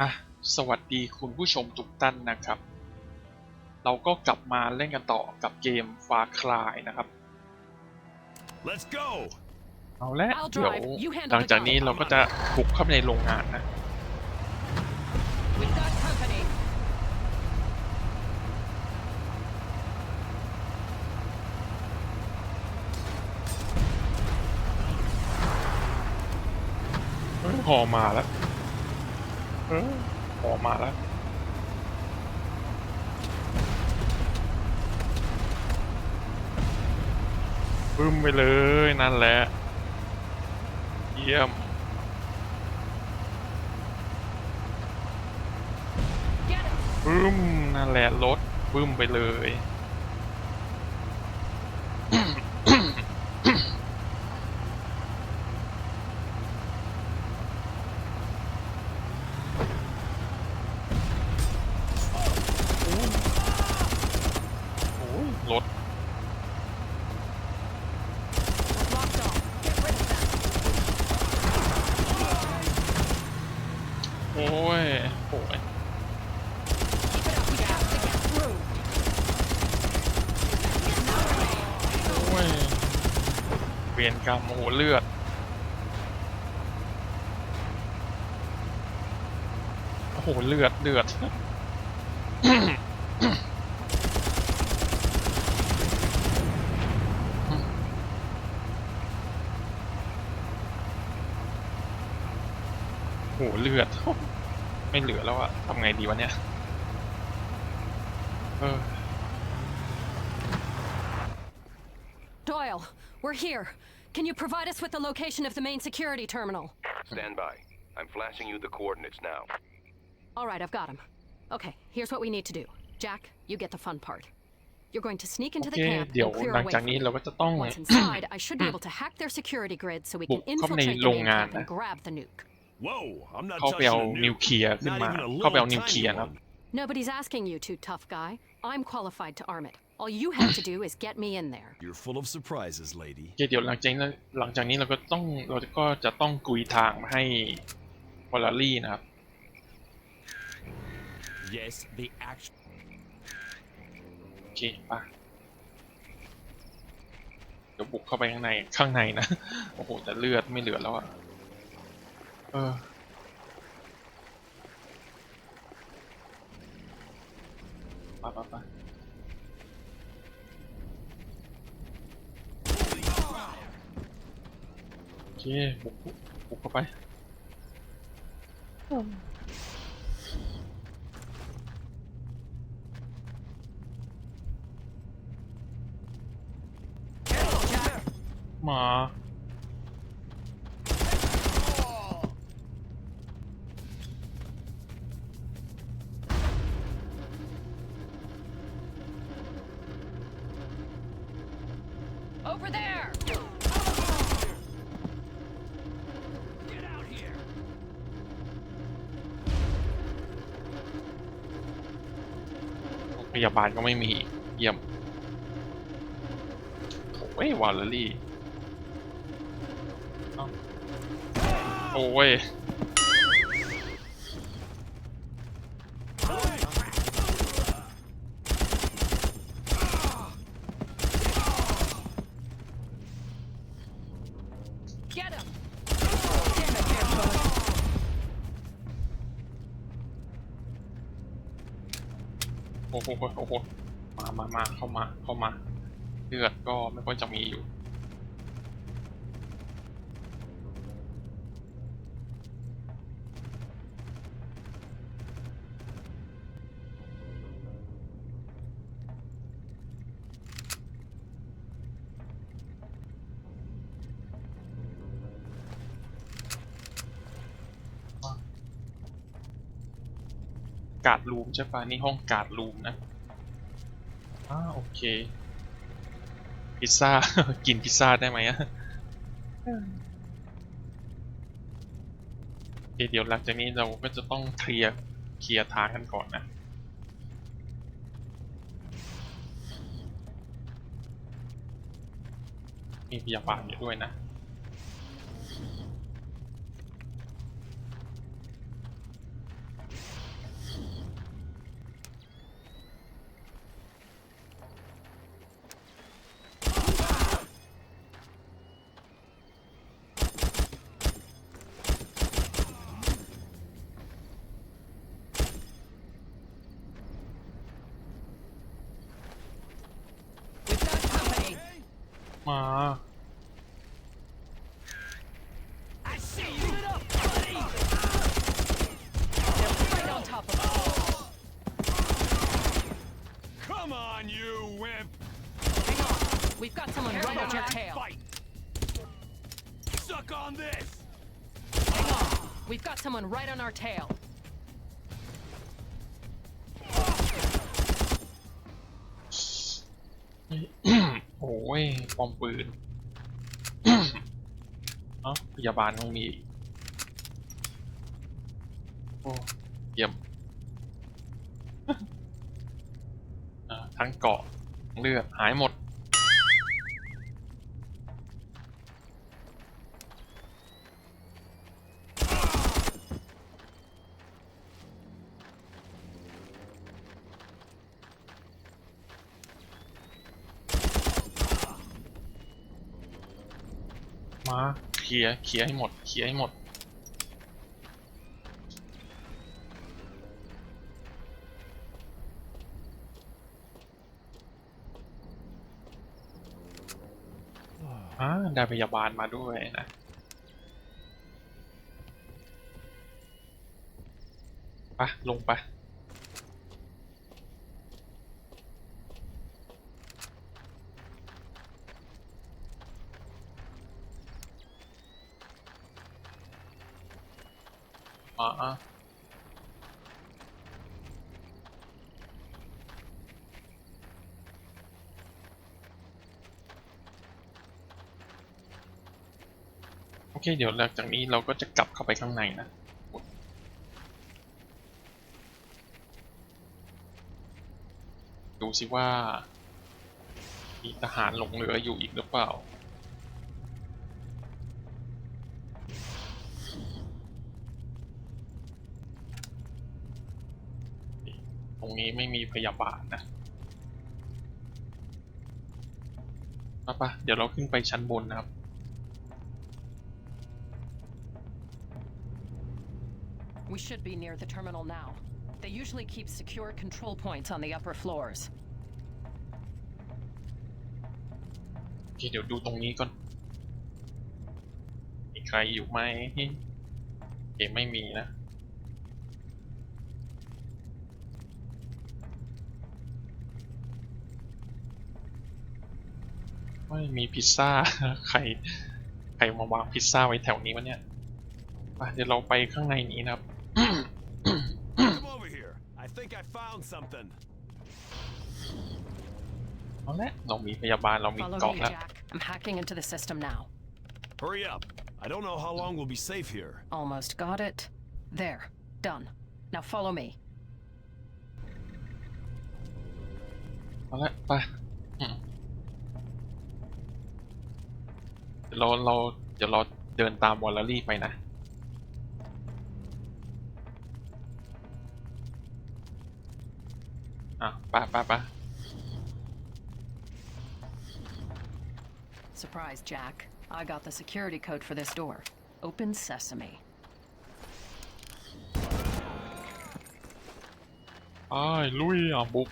อะสวัสดีคุณผู้ชมทุกท่านนะครับ เราก็กลับมาเล่นกันต่อกับเกม Far Cry นะครับ Let's go! เอาละ I'll เดี๋ยว drive. You handle หลังจาก the นี้ gun. เราก็จะบุกเข้าไปในโรงงานนะ We've got company. เฮ้ยหอมาแล้วเออหอมาแล้วบึ้มไปเลยนั่นแหละ เยี่ยม บึ้มนั่นแหละรถบึ้มไปเลย เลือด ไม่เหลือแล้วอะทำไงดีวะเนี่ย เออ Doyle, we're here. Can you provide us with the location of the main security terminal? Stand by. I'm flashing you the coordinates now. All right, I've got him. Okay, here's what we need to do. Jack, you get the fun part. You're going to sneak into โอ the เค camp เดี๋ยว and clear หลัง away จาก from นี้ it. เราก็จะต้อง Once inside, I should be able to hack their security grid so we can บุกเข้าไปใน infiltrate the โรง main งาน camp and นะ grab the nuke. Whoa, I'm not เข้าไป touching เอา a นิว nuke. เคลียร์ขึ้น Not มา even a เข้าไปเอา little นิวเคลียร์ tiny นะ one. Nobody's asking you to, tough guy. I'm qualified to arm it. All you have to do is get me in there. You're full of surprises, lady. โอเคเดี๋ยวหลังจากนี้หลังจากนี้เราก็ต้องเราก็จะต้องกุยทางมาให้วอลลารี่นะครับ Yes, the action. โอเคปะเดี๋ยวบุกเข้าไปข้างในข้างในนะ โอ้โหแต่เลือดไม่เหลือแล้วอะ เออไปไปไปโอเคบุกบุกบุกเข้าไป มา ยาบาลก็ไม่มีเยี่ยมโอ้ยวอลเลอรี่เอ้าโอ้ย โอ้โหโอ้โหมามามาเข้ามาเข้ามาเลือดก็ไม่ค่อยจะมีอยู่ ดรูมใช่ปะนี่ห้องการ์ดรูมนะอ่าโอเค พิซซ่า กินพิซซ่าได้ไหมอะเคเดี๋ยวหลังจากนี้เราก็จะต้องเคลียร์เคลียร์ทางกันก่อนนะมีพยาบาลอยู่ด้วยนะ I see you. Get up, buddy. They're right on top of us. Come on, you wimp. Hang on. We've got someone right on your Come on, tail. Fight. Suck on this. Hang on. We've got someone right on our tail. โอ้ยปอมปืนเอ้าพยาบาลต้องมีอีกโอ้เยี่ยม อ่าทั้งเกาะทั้งเลือดหายหมด มาเคลียร์เคลียร์ให้หมดเคลียร์ให้หมด อ่าได้พยาบาลมาด้วยนะไปลงไป อ่าโอเค เดี๋ยวหลังจากนี้เราก็จะกลับเข้าไปข้างในนะดูสิว่า มีทหารหลงเหลืออยู่อีกหรือเปล่า รงนี้ไม่มีพยาบาลนะปะปะเดี๋ยวเราขึ้นไปชั้นบนนะครับ We should be near the terminal now. They usually keep secure control points on the upper floors. โอเคเดี๋ยวดูตรงนี้ก่อน มีใครอยู่ไหมโอเคไม่มีนะ ไม่มีพิซซ่าใครใครมาวางพิซซ่าไว้แถวนี้วะเนี่ยไปเดี๋ยวเราไปข้างในนี้นะครับ Come over here. I think I found something. เอาละเรามีพยาบาลเรามี Follow เกราะ me, แล้ว Jack. I'm hacking into the system now. Hurry up. I don't know how long we'll be safe here. Almost got it. There. Done. Now follow me. เอาละไปอืม เดี๋ยวเราเราเดี๋ยวเราเดินตามวอลเลอรี่ไปนะ อะไปไปไป Surprise, Jack. I got the security code for this door. Open sesame. ไปลุยอะบุก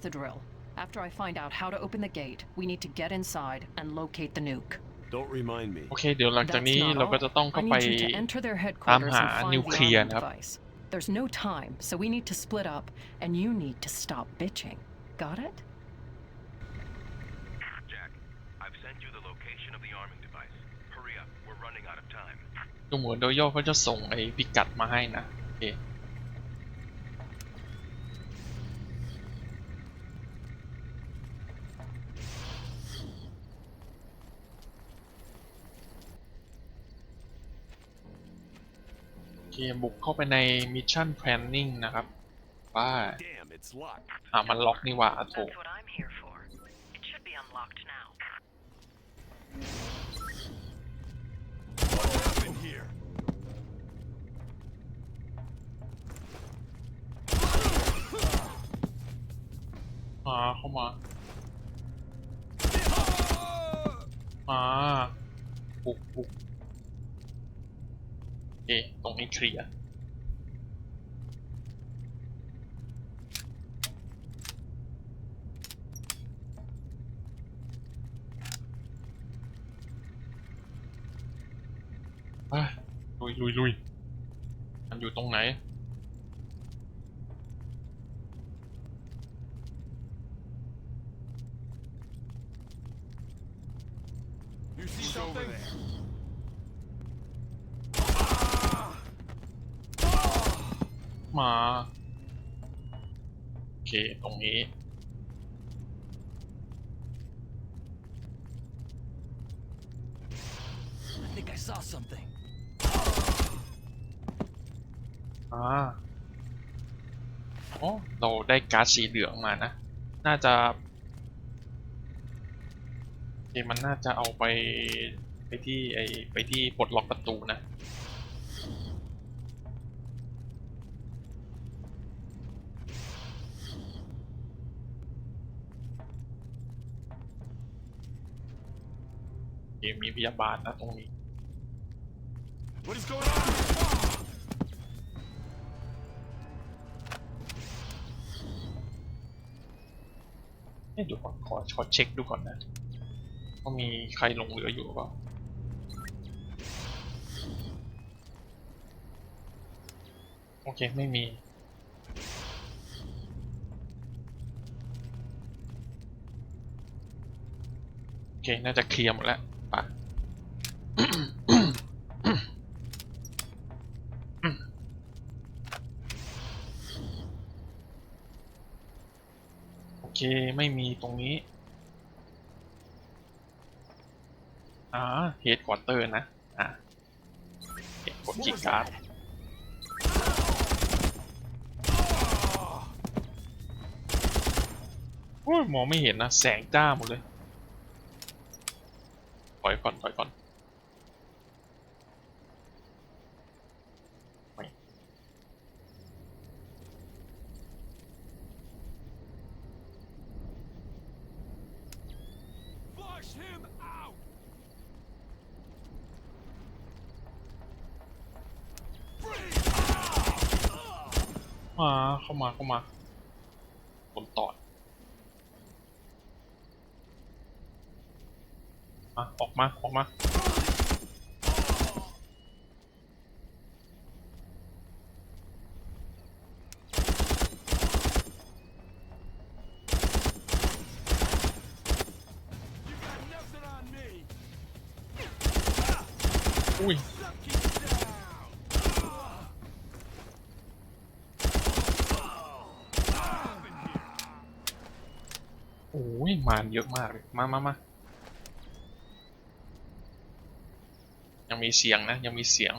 the drill. After I find out how to open the gate, we need to get inside and locate the nuke. Don't remind me. โอเค เดี๋ยวหลังจาก That's นี้ not เราก็ all. จะต้อง I เข้าไป need you to enter their headquarters and há find the nuclear arming นะครับ device. There's no time, so we need to split up, and you need to stop bitching. Got it? Jack, I've sent you the location of the arming device. Hurry up. We're running out of time. ดูเหมือนโดยย่อเขาจะส่งไอ้พิกัดมาให้นะ โอเค เคบุกเข้าไปใน Mission Planning นะครับว่า Damn, it's locked. อ่ามันล็อกนี่หว่าโถ That's what I'm here for. It should be unlocked now. What happened here? มาเข้ามามาปุกปุกโอเคต รงนี้เคลียร์ลุยลุยลุยมันอยู่ตรงไหน You see something? Over there. มา โอเค ตรงนี้ I think I saw something. อ่าโอ้เราได้การ์ดสีเหลืองมานะ น่าจะโอเคมันน่าจะเอาไปไปที่ไอไปที่ปลดล็อกประตูนะ เคมีพยาบาลนะตรงนี้ What is going on? เอ๊ะเดี๋ยวก่อนขอขอเช็คดูก่อนนะว่ามีใครหลงเหลืออยู่หรือเปล่าโอเค ไม่มี โอเค น่าจะเคลียร์หมดแล้วไปะโอเค ไม่มีตรงนี้ อ่าเฮดควอเตอร์นะ อ่าเก็บกดคีย์การ์ดโอ้ยมองไม่เห็นนะ แสงจ้าหมดเลย ถอยก่อนถอยก่อนไม่ Flush him out! Freeze! มาเข้ามาเข้ามาผมตอดมา ออกมา ออกมา อุ้ย โอ้ยมารเยอะมากเลย มามามา ยังมีเสียงนะ ยังมีเสียง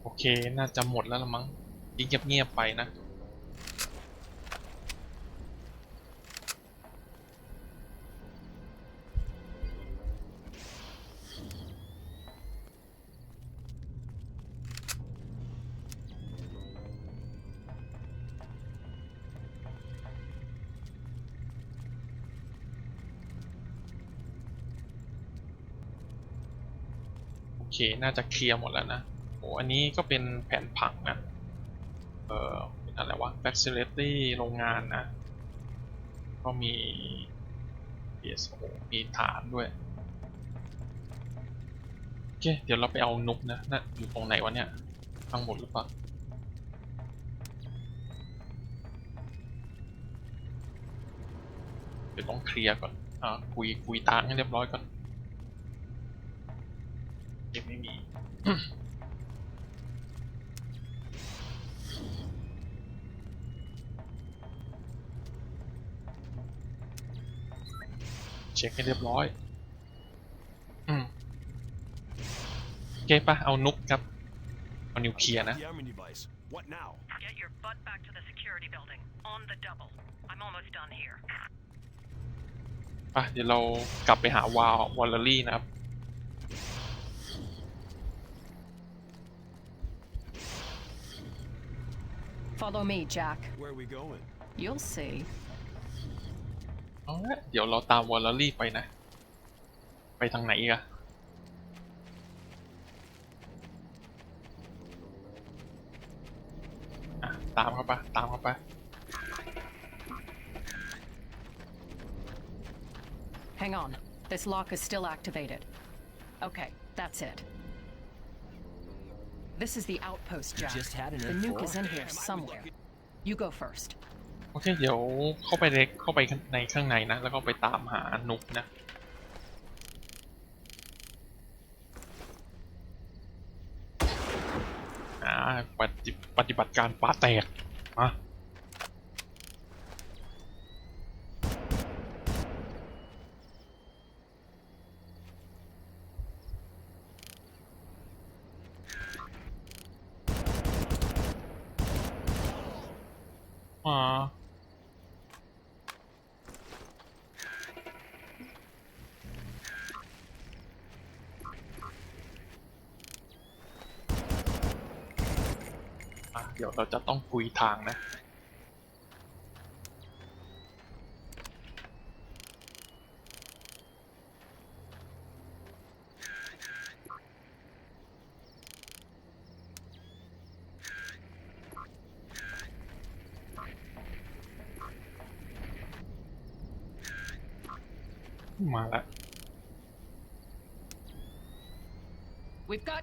โอเค น่าจะหมดแล้วละมั้งยิงเงียบๆไปนะ เค น่าจะเคลียร์หมดแล้วนะโอ้อันนี้ก็เป็นแผนผังนะ เออเป็นอะไรวะ facility โรงงานนะ ก็มี yes โอมีฐานด้วย โอเค เดี๋ยวเราไปเอานุกนะน่ะอยู่ตรงไหนวะเนี่ยทั้งหมดหรือเปล่าเดี๋ยวต้องเคลียร์ก่อน อ่า คุย คุยตางให้เรียบร้อยก่อน ยังไม่มี เช็คให้เรียบร้อยอืมโอเคปะเอานุกครับ เอานิวเคลียร์นะ The Armin device. What now? Get your butt back to the security building. On the double. I'm almost done here. ปะเดี๋ยวเรากลับไปหาวาลวอลเลอรี่นะครับ Follow me, Jack. Where are we going? You'll see. เอาละเดี๋ยวเราตามวอลเลอรี่ไปนะ ไปทางไหนอีกอะอ่ะ ตามเข้าไป ตามเข้าไป Hang on. This lock is still activated. Okay, that's it. This is the outpost, Jack. just had an the nuke is info? in here somewhere. You go first. โอเค เดี๋ยวเข้าไปเล็กเข้าไปในข้างในนะ แล้วก็ไปตามหานุกนะ อ่าปฏิปฏิบัติการปลาแตกมา อะเดี๋ยวเราจะต้องคุยทางนะ มาแล้ว We've got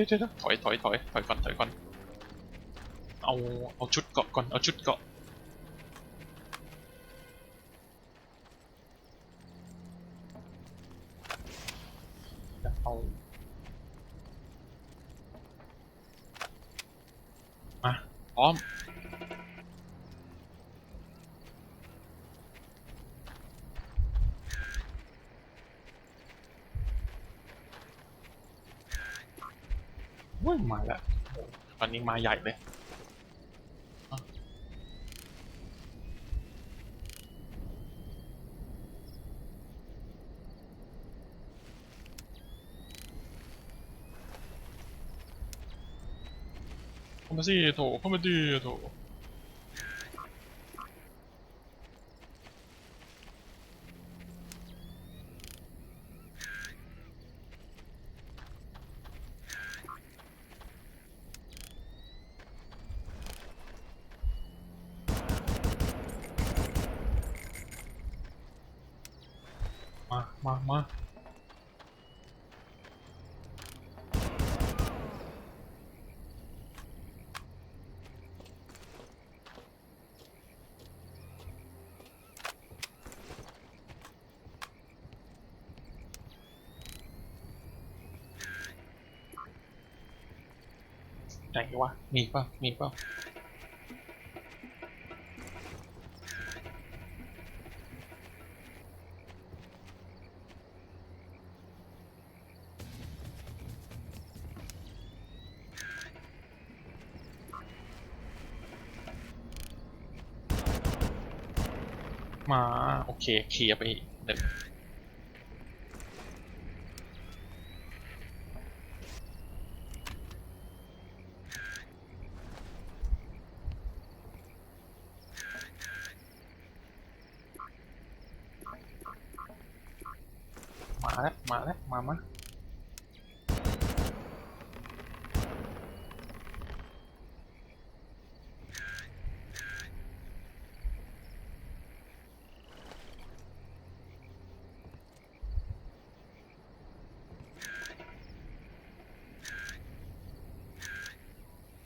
ดี๋ยวเดี๋ยวถอยถอยถอยถอยก่อนถอยก่อนเอาเอาชุดเกาะก่อนเอาชุดเกาะเอา มาพร้อม เว้ยมาแล้วอ้ตอนนี้มาใหญ่เลยอะเข้ามาสิโถเข้ามาดิโถมา มา มา ไหนวะ มีป่ะ มีป่ะ มา โอเค เคลียร์ไปหนึ่ง แล้วมาแล้วมามา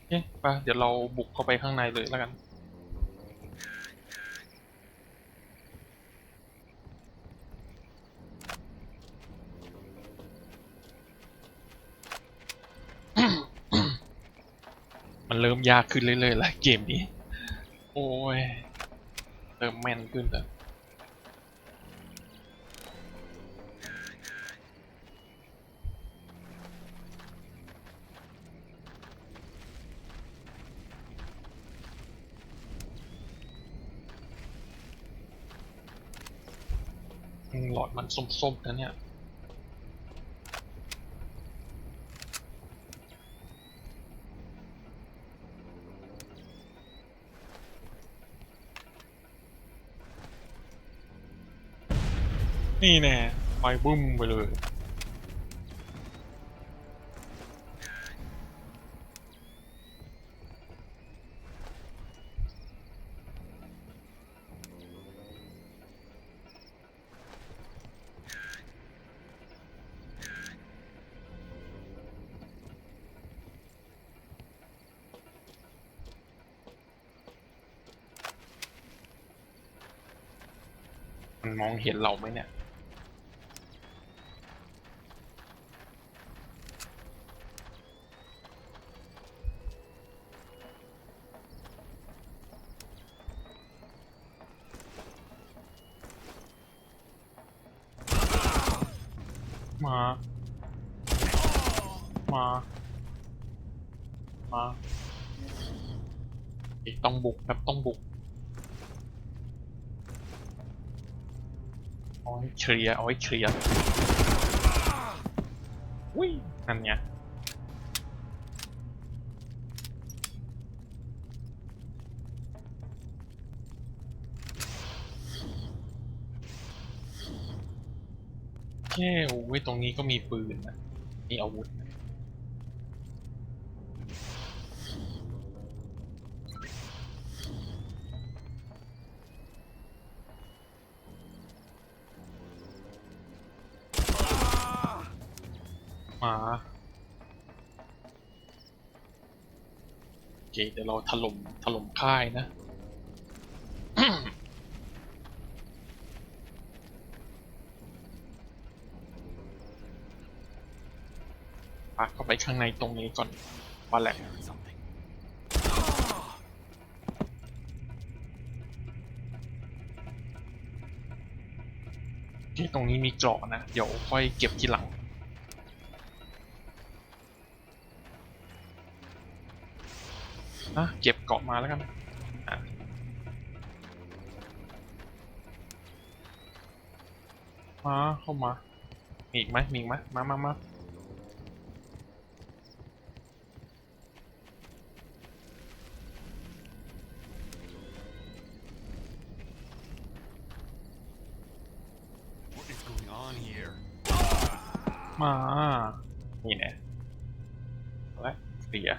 เอ๊ไปเดี๋ยวเราบุกเข้าไปข้างในเลยแล้วกัน เริ่มยากขึ้นเรื่อยๆแล้วเกมนี้ โอ้ยเริ่มแม่นขึ้นแล้วหลอดมันส้มๆนะเนี่ย นี่แน่ไปบึ้มไปเลย มันมองเห็นเราไหมเนี่ย มา มา มาอีกต้องบุกครับต้องบุก เอาไว้เคลียร์เอาไว้เคลียร์อุ้ยนั่นไงแค่โอ้ยตรงนี้ก็มีปืนนะมีอาวุธนะ เคเดี๋ยวเราถล่มถล่มค่ายนะปักเข้าไปข้างในตรงนี้ก่อนว่าแหละที่ตรงนี้มีเกราะนะ เดี๋ยวค่อยเก็บทีหลัง นะเก็บเกราะมาแล้วกันอะมาเข้ามา มีอีกไหมมีอีกไหมมามามา What is going on here? มา นี่แน่และเสีย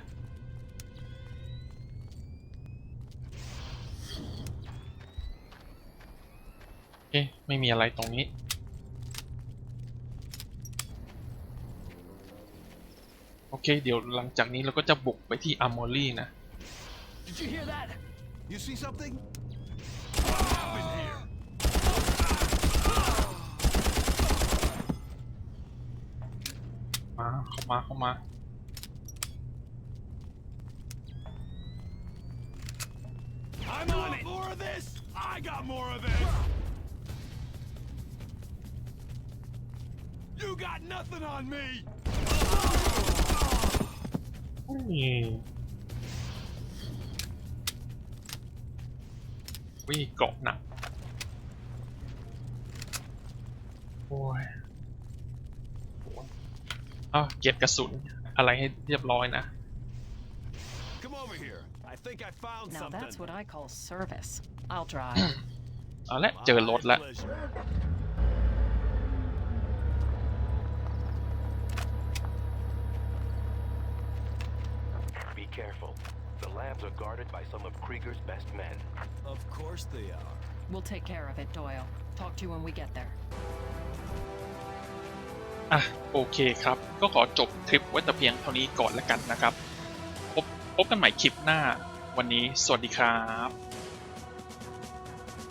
ไม่มีอะไรตรงนี้ โอเค เดี๋ยวหลังจากนี้เราก็จะบุกไปที่อาร์มอรี่นะ Did you hear that? You see something? Up in here. มาเข้ามาเข้ามา I'm on it. More of this. I got more of this. You got nothing on me. นี่วิเกาะหนักโอ้ยโอ้ยอะเก็บกระสุนอะไรให้เรียบร้อยนะ Come over here. I think I found Now something. that's what I call service. I'll drive. เอาละเจอรถแล้ว My pleasure. Be careful. The labs are guarded by some of Krieger's best men. Of course they are. we'll take care of it, Doyle. Talk to you when we get there. อะโอเคครับ ก็ขอจบทริปไว้แต่เพียงเท่านี้ก่อนแล้วกันนะครับ พบพบกันใหม่คลิปหน้าวันนี้ สวัสดีครับ